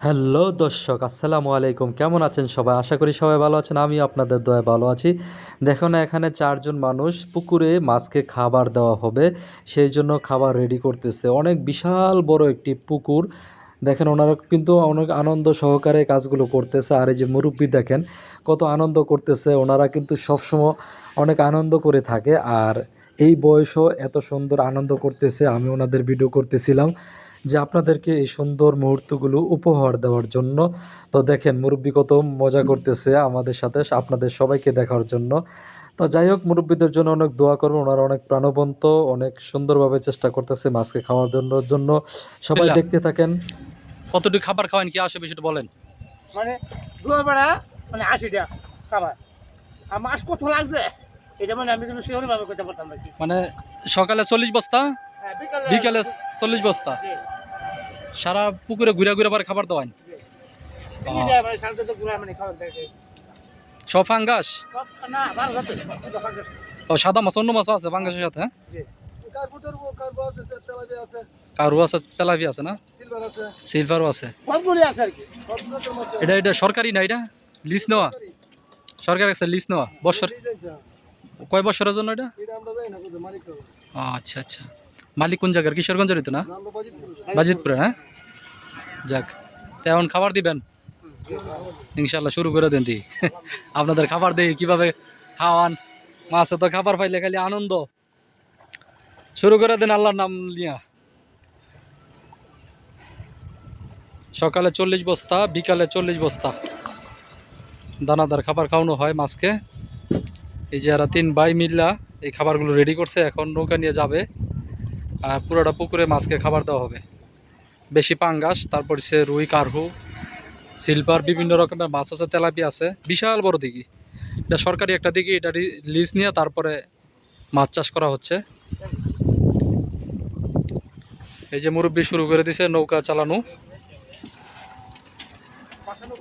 Hello দর্শক, আসসালামু আলাইকুম। কেমন আছেন সবাই? আশা করি সবাই ভালো আছেন আমি আপনাদের দয়া ভালো আছি। দেখুন, এখানে চারজন মানুষ পুকুরে মাছকে খাবার দেওয়া হবে, সেই জন্য খাবার রেডি করতেছে। অনেক বিশাল বড় একটি পুকুর। দেখেন, ওনারা কিন্তু অনেক আনন্দ সহকারে কাজগুলো করতেছে। আর এই যে মুরব্বী দেখেন, কত আনন্দ করতেছে। ওনারা কিন্তু সবসময় অনেক আনন্দ করে থাকে। আর এই বয়সও এত সুন্দর আনন্দ করতেছে আমি ওনাদের ভিডিও করতেছিলাম যে আপনাদেরকে এই সুন্দর মুহূর্তগুলো উপহার দেওয়ার জন্য। তো দেখেন মুরব্বী কত মজা করতেছে আমাদের সাথে আপনাদের সবাইকে দেখার জন্য। তো যাই হোক মুরব্বীদের জন্য অনেক দোয়া করবেন ওনারা অনেক প্রাণবন্ত অনেক সুন্দরভাবে চেষ্টা করতেছে মাছকে খাওয়ার জন্য জন্য। সবাই দেখতে থাকেন। কতটুকু খাবার খাওয়ান কি আসবে সেটা বলেন। মানে দুয়ার বেড়া মানে আশিটা খাবার। আর মাছ কত লাগছে? এটা মানে আমি কিন্তু শিওর করতে পারতাম না কি। মানে সকালে চল্লিশ বস্তা হ্যাঁ, বিকালে বিকালে চল্লিশ বস্তা। সারা পুকুরে ঘুরে ঘুরে আবার খাবার দেওয়ান মানে মানে সব ফাঙ্গাস? ও সাদা মাছ অন্য মাছও আছে ফাঙ্গাসের সাথে হ্যাঁ? কারু আছে তেলাপি আছে। না? সিলভারও আছে। এটা এটা সরকারি না এটা? লিস্ট নেওয়া? সরকার। একটা লিজ নেওয়া? বছর কয় বছরের জন্য এটা? আচ্ছা আচ্ছা। মালিক কোন জায়গার? কিশোরগঞ্জের তো না? বাজিতপুরে। হ্যাঁ? যাক তা এখন খাবার দিবেন? ইনশাল্লাহ শুরু করে দেন দি। আপনাদের খাবার দেই কীভাবে খাওয়ান। মাছে তো খাবার পাইলে খালি আনন্দ। শুরু করে দেন আল্লাহর নাম নিয়া। সকালে চল্লিশ বস্তা বিকালে চল্লিশ বস্তা। দানাদার খাবার খাওয়ানো হয় মাছকে। এই যে তিন ভাই মিল্লা, এই খাবারগুলো রেডি করছে, এখন নৌকা নিয়ে যাবে। আর পুরোটা পুকুরে মাছকে খাবার দেওয়া হবে। বেশি পাঙ্গাস, তারপর সে রুই, কারহু সিলভার বিভিন্ন রকমের মাছ আছে, তেলাপি আছে। বিশাল বড় দিঘি। এটা সরকারি একটা দিঘি, এটা লিজ নিয়ে তারপরে মাছ চাষ করা হচ্ছে। এই যে মুরব্বী শুরু করে দিছে নৌকা চালানো। ফাঁসানো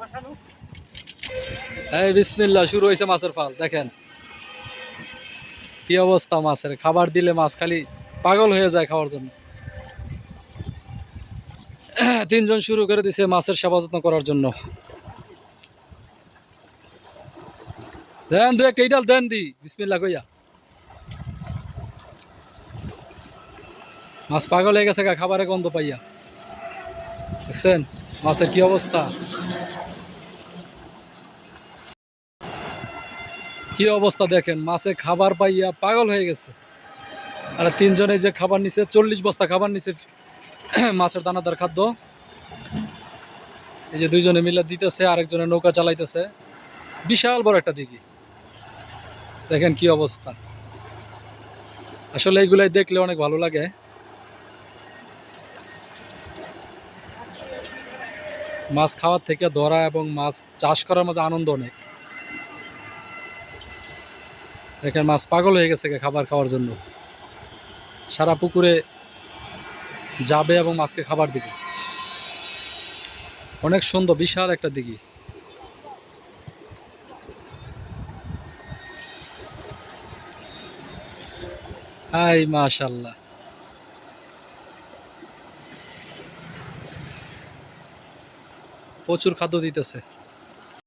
বিসমিল্লা শুরু হয়েছে মাছের ফাল, দেখেন। কি অবস্থা মাছের? খাবার দিলে মাছ খালি পাগল হয়ে যায় খাওয়ার জন্য। তিনজন শুরু করে দিছে মাছের সেবা যত্ন করার জন্য। দেন দু একটা ইডাল দেন দি বিসমিল্লা কইয়া। মাছ পাগল হয়ে গেছে খাবারে গন্ধ পাইয়া। দেখছেন? মাছের কি অবস্থা? কি অবস্থা দেখেন? মাছে খাবার পাইয়া পাগল হয়ে গেছে। আর তিনজনে যে খাবার নিছে, চল্লিশ বস্তা খাবার নিছে মাছের দানাদার খাদ্য। এই যে দুইজনে মিলে দিতেছে, আরেকজনে নৌকা চালাইতেছে। বিশাল বড় একটা দিঘি। দেখেন কি অবস্থা। আসলে এইগুলাই দেখলে অনেক ভালো লাগে। মাছ খাওয়ার থেকে ধরা এবং মাছ চাষ করার মাঝে আনন্দ অনেক। দেখেন মাছ পাগল হয়ে গেছে খাবার খাওয়ার জন্য। সারা পুকুরে যাবে এবং মাছকে খাবার দিবে। অনেক সুন্দর, বিশাল একটা দিঘি। হাই, মাশাল্লাহ। প্রচুর খাদ্য দিতেছে।